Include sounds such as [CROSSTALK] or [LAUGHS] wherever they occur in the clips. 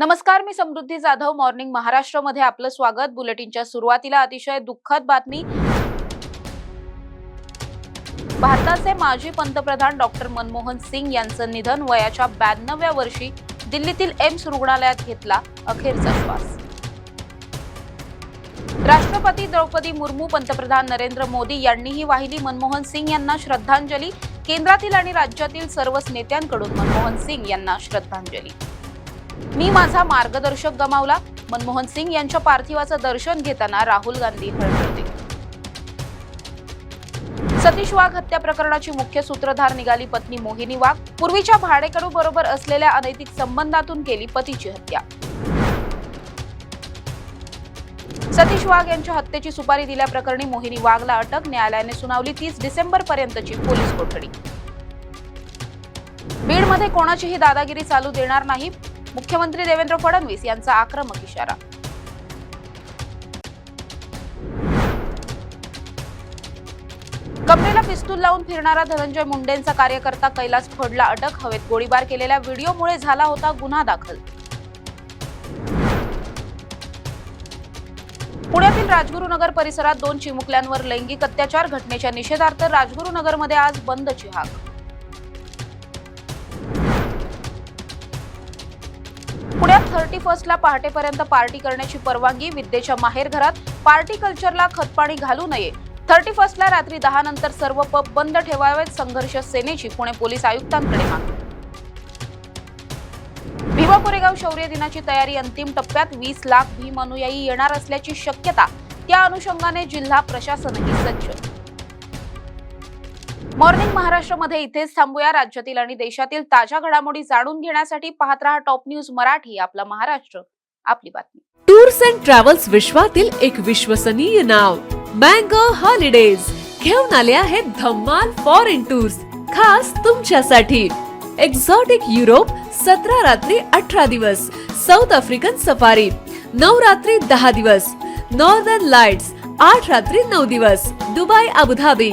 नमस्कार मी समृद्धी जाधव. मॉर्निंग महाराष्ट्रमध्ये आपलं स्वागत. बुलेटिनच्या सुरुवातीला अतिशय दुःखद बातमी. भारताचे माजी पंतप्रधान डॉक्टर मनमोहन सिंग यांचं निधन वयाच्या ब्याण्णव्या वर्षी दिल्लीतील एम्स रुग्णालयात घेतला अखेरचा श्वास. राष्ट्रपती द्रौपदी मुर्मू पंतप्रधान नरेंद्र मोदी यांनीही वाहिली मनमोहन सिंग यांना श्रद्धांजली. केंद्रातील आणि राज्यातील सर्वच नेत्यांकडून मनमोहन सिंग यांना श्रद्धांजली. मी माझा मार्गदर्शक गमावला. मनमोहन सिंग यांच्या पार्थिवाचं दर्शन घेताना राहुल गांधी हळहळते सतीश वाघ हत्या प्रकरणाची मुख्य सूत्रधार निघाली पत्नी मोहिनी वाघ. पूर्वीच्या भाडेकडू बरोबर असलेल्या अनैतिक संबंधातून केली पतीची हत्या. सतीश वाघ यांच्या हत्येची सुपारी दिल्याप्रकरणी मोहिनी वाघला अटक. न्यायालयाने सुनावली तीस डिसेंबर पर्यंतची पोलीस कोठडी. बीडमध्ये कोणाचीही दादागिरी चालू देणार नाही. मुख्यमंत्री देवेंद्र फडणवीस यांचा आक्रमक इशारा. कमरेला पिस्तूल लावून फिरणारा धनंजय मुंडेंचा कार्यकर्ता कैलास फडला अटक हवेत गोळीबार केलेल्या व्हिडिओमुळे झाला होता गुन्हा दाखल. पुण्यातील राजगुरुनगर परिसरात दोन चिमुकल्यांवर लैंगिक अत्याचार घटनेच्या निषेधार्थ राजगुरुनगरमध्ये आज बंदची हाक. पुण्यात थर्टी फर्स्टला पहाटेपर्यंत पार्टी करण्याची परवानगी विद्येच्या माहेरघरात पार्टी कल्चरला खतपाणी घालू नये. थर्टी फर्स्टला रात्री दहा नंतर सर्व पब बंद ठेवावेत संघर्ष सेनेची पुणे पोलीस आयुक्तांकडे मागणी. भीमा कोरेगाव शौर्य दिनाची तयारी अंतिम टप्प्यात वीस लाख भीम अनुयायी येणार असल्याची शक्यता. त्या अनुषंगाने जिल्हा प्रशासनही सज्ज. मॉर्निंग महाराष्ट्रामध्ये इथेच थांबूया. राज्यातील आणि देशातील ताज्या घडामोडी जाणून घेण्यासाठी पाहत रहा टॉप न्यूज मराठी आपला महाराष्ट्र. आपली बातमी. टूर्स अँड ट्रॅव्हल्स विश्वातील एक विश्वसनीय नाव. Mango holidays. घेऊन आले आहेत धम्माल फॉरेन टूर्स. खास तुमच्यासाठी. एक्झॉटिक युरोप सतरा रात्री अठरा दिवस. South African safari. नऊ रात्री दहा दिवस. नॉर्दर्न लाइट्स आठ रात्री नऊ दिवस. Dubai Abu Dhabi.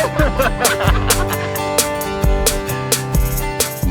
[LAUGHS]